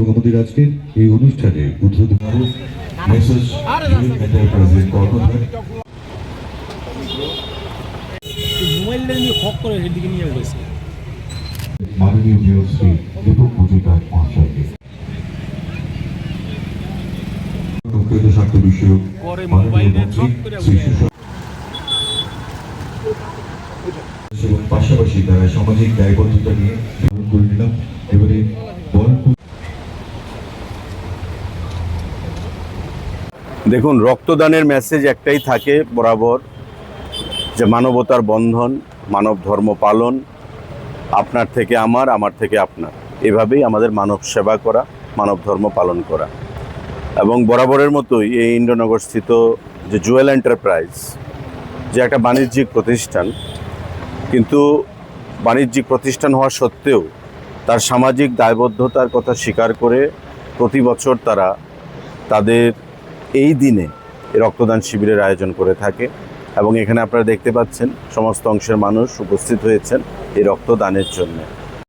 এবং আমাদের আজকের এই অনুষ্ঠানে উদ্বোধন মেসেজ এন্টারপ্রাইজের কর্ণধার। মোবাইলটা নিয়ে ফক করে সেদিকে নিয়ে গেছে মাননীয় মেয়র শ্রী দীপক মজুমদার মহাশয়কে। সংক্রান্ত স্বার্থ বিষয়ক মাননীয় মন্ত্রী শ্রী এবং পাশাপাশি তারা সামাজিক দায়বদ্ধতা নিয়ে পালন করে নিলাম এবারে বরপুর দেখুন, রক্তদানের মেসেজ একটাই থাকে বরাবর, যে মানবতার বন্ধন, মানব ধর্ম পালন, আপনার থেকে আমার আমার থেকে আপনার। এভাবেই আমাদের মানব সেবা করা, মানব ধর্ম পালন করা। এবং বরাবরের মতোই এই ইন্দ্রনগরস্থিত যে জুয়েল এন্টারপ্রাইজ, যে একটা বাণিজ্যিক প্রতিষ্ঠান, কিন্তু বাণিজ্যিক প্রতিষ্ঠান হওয়া সত্ত্বেও তার সামাজিক দায়বদ্ধতার কথা স্বীকার করে প্রতি বছর তারা তাদের এই দিনে রক্তদান শিবিরের আয়োজন করে থাকে এবং এখানে আপনারা দেখতে পাচ্ছেন সমস্ত অংশের মানুষ উপস্থিত হয়েছেন এই রক্তদানের জন্য।